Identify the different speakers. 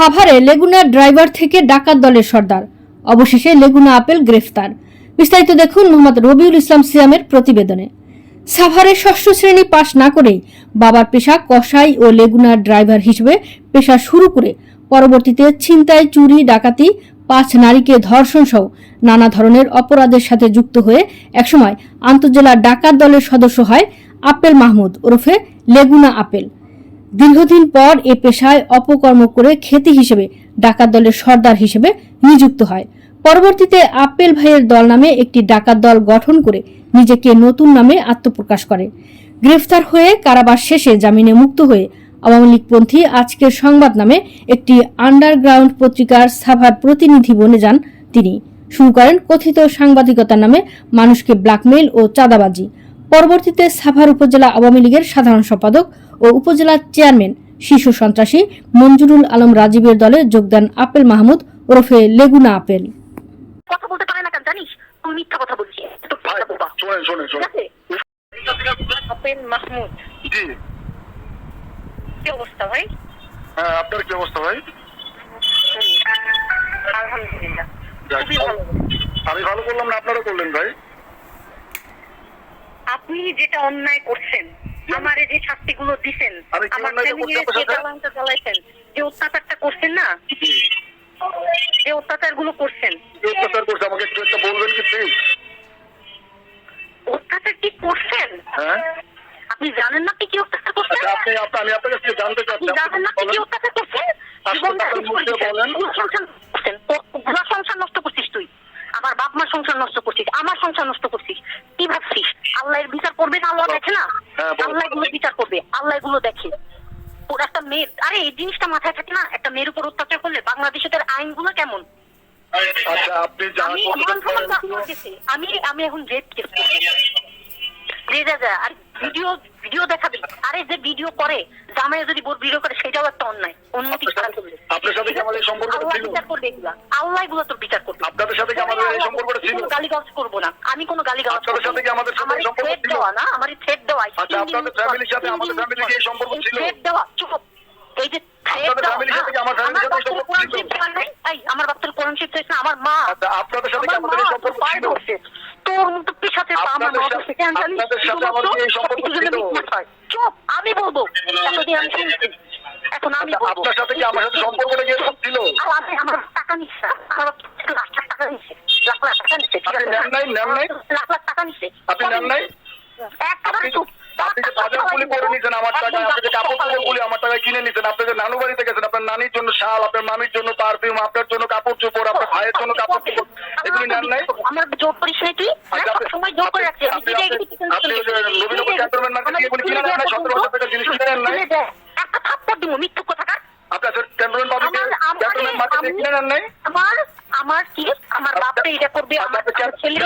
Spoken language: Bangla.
Speaker 1: সাভারে লেগুনা ড্রাইভার থেকে ডাকাত দলের সর্দার। অবশেষে লেগুনা আপেল গ্রেফতার। বিস্তারিত দেখুন মোহাম্মদ রবিউল ইসলাম সিয়ামের প্রতিবেদনে। সাভারে ষষ্ঠ শ্রেণি পাশ না করেই বাবার পেশা কসাই ও লেগুনার ড্রাইভার হিসেবে পেশা শুরু করে পরবর্তীতে ছিনতাই, চুরি, ডাকাতি, পাঁচ নারীকে ধর্ষণ সহ নানা ধরনের অপরাধের সাথে যুক্ত হয়ে একসময় আন্তজেলা ডাকাত দলের সদস্য হয় আপেল মাহমুদ ওরফে লেগুনা আপেল। দীর্ঘদিন পর এ পেশায় অপকর্ম করে খ্যাতি হিসেবে, ডাকাত দলের সর্দার হিসেবে নিযুক্ত হয়। পরবর্তীতে আপেল ভাইয়ের দল নামে একটি ডাকাত দল গঠন করে নিজেকে নতুন নামে আত্মপ্রকাশ করে। গ্রেফতার হয়ে কারাবাস শেষে জামিনে মুক্ত হয়ে আওয়ামী লীগপন্থী আজকের সংবাদ নামে একটি আন্ডারগ্রাউন্ড পত্রিকার সাভার প্রতিনিধি বনে যান তিনি। শুরু করেন কথিত সাংবাদিকতার নামে মানুষকে ব্ল্যাকমেইল ও চাঁদাবাজি। পরবর্তীতে সাভার উপজেলা আওয়ামী লীগের সাধারণ সম্পাদক ও উপজেলা চেয়ারম্যান শিশু সন্ত্রাসী মঞ্জুরুল আলম রাজীবের দলে যোগ দেন আপেল মাহমুদ ওরফে লেগুনা আপেল।
Speaker 2: কথা বলতে পারে না কেন? জানিস তুমি মিথ্যা কথা বলছি তো
Speaker 3: ভাই
Speaker 2: মিথ্যা বলবা।
Speaker 3: শোনেন শোনেন
Speaker 2: ঠিক
Speaker 3: শোনেন
Speaker 2: আছে? আপেল মাহমুদ।
Speaker 3: জি।
Speaker 2: কি অবস্থা ভাই?
Speaker 3: হ্যাঁ আপনার কি অবস্থা ভাই?
Speaker 2: আলহামদুলিল্লাহ।
Speaker 3: যাক,
Speaker 2: খুবই ভালো।
Speaker 3: আমি ভালো করলাম না আপনারা করলেন ভাই?
Speaker 2: আপনি যেটা অন্যায় করছেন আমার যে শাস্তিগুলো দিছেন আমার ফ্যামিলির যে অত্যাচারটা করছেন না? যে অত্যাচারগুলো করছেন
Speaker 3: অত্যাচার করছে আমাকে একটু একটা বলবেন কি প্লিজ
Speaker 2: অত্যাচার কি করছেন?
Speaker 3: হ্যাঁ?
Speaker 2: আপনি জানেন না কি অত্যাচার করছেন?
Speaker 3: আপনি আমি আপনার কাছ জানতে চাচ্ছি
Speaker 2: জানেন না কি অত্যাচার করছেন? সংসার নষ্ট সংসার করছিস তুই। আমার বাপ মার সংসার নষ্ট করছিস আমার সংসার নষ্ট করছিস কি ভাবছিস আল্লাহর বিচার করবে না আল্লাহ দেখে না?
Speaker 3: হ্যাঁ,
Speaker 2: আল্লাহ এগুলো বিচার করবে আল্লাহ এগুলো দেখে। ওর একটা মেয়ে আরে এই জিনিসটা মাথায় থাকে না? একটা মেয়ের উপর অত্যাচার করলে বাংলাদেশের আইনগুলো কেমন?
Speaker 3: আচ্ছা
Speaker 2: আমি। আমি এখন রেপ কেস আর ভিডিও ভিডিও দেখাবি। আরে যে ভিডিও করে জামাই যদি বোর ভিডিও করে সেটাও একটা অন্যায়। অনুমতি ছাড়া করবে আল্লাহ বিচার করবে এগুলা। আল্লাহ এগুলো তোর বিচার করবে।
Speaker 3: সাথে কি আমাদের এই সম্পর্কটা ছিল?
Speaker 2: গালি গালাজ না আমি কোনো গালি গালাজ
Speaker 3: সাথে কি আমাদের সম্পর্ক ছিল?
Speaker 2: না আমার থ্রেট দেওয়া
Speaker 3: আচ্ছা, আপনাদের ফ্যামিলির সাথে আমাদের ফ্যামিলির কি সম্পর্ক ছিল?
Speaker 2: থ্রেট দেওয়া চুপ এই যে থ্রেট
Speaker 3: আপনাদের
Speaker 2: দেওয়া
Speaker 3: ফ্যামিলির সাথে কি আমার
Speaker 2: বাচ্চার কোরআন মা
Speaker 3: আচ্ছা আপনাদের সাথে আমাদের সম্পর্ক
Speaker 2: তোর পায়ে
Speaker 3: ছিল
Speaker 2: তোর মতো পিছাতে আমার মা কেন। চুপ, আমি বলব এতদিন আমি শুনছি। এখন আমি
Speaker 3: আচ্ছা, আপনার সাথে কি আমার সাথে সম্পর্কটা কি ছিল
Speaker 2: আর আমি আমার টাকা নিচ্ছে। আমার নিচ্ছে লাখ লাখ টাকা নিচ্ছে? লাখ লাখ টাকা নিচ্ছে
Speaker 3: আপনি নেন নাই?
Speaker 2: একেবারে
Speaker 3: আপনি
Speaker 2: চুপ
Speaker 3: আপনি যে বাজার গুলি করে নিয়েছেন আমার টাকায় আপনি যে কাপড় চোপড় গুলি আমার টাকায় কিনে নিয়েছেন আপনি যে নানু বাড়িতে গেছেন আপনার নানির জন্য শাল আপনার মামির জন্য পারফিউম আপনার জন্য কাপড় চোপড় আপনার ভাইয়ের জন্য কাপড় চোপড় এগুলি নেন নাই
Speaker 2: আমার জোর করিস নাই তুই হ্যাঁ,
Speaker 3: আচ্ছা, আপনি-
Speaker 2: সময় জোর করে রাখছি
Speaker 3: আপনি-। রবীন্দ্র ক্যান্টনমেন্ট মার্কেটে এগুলি কিনে নেন নাই?
Speaker 2: তুলে
Speaker 3: 17 টাকার জিনিস কিনে নেন নাই?
Speaker 2: একটা থাপ্পড় দিব মৃত্যু কোথাকার
Speaker 3: আপনার ক্যান্টনমেন্ট পাবলিকে ক্যান্টনমেন্ট মার্কেটে কিনে নেন নাই
Speaker 2: আমার আমার কি? আমার বাপটা এটা করবে আমার
Speaker 3: আপনি
Speaker 2: আমার ছেলে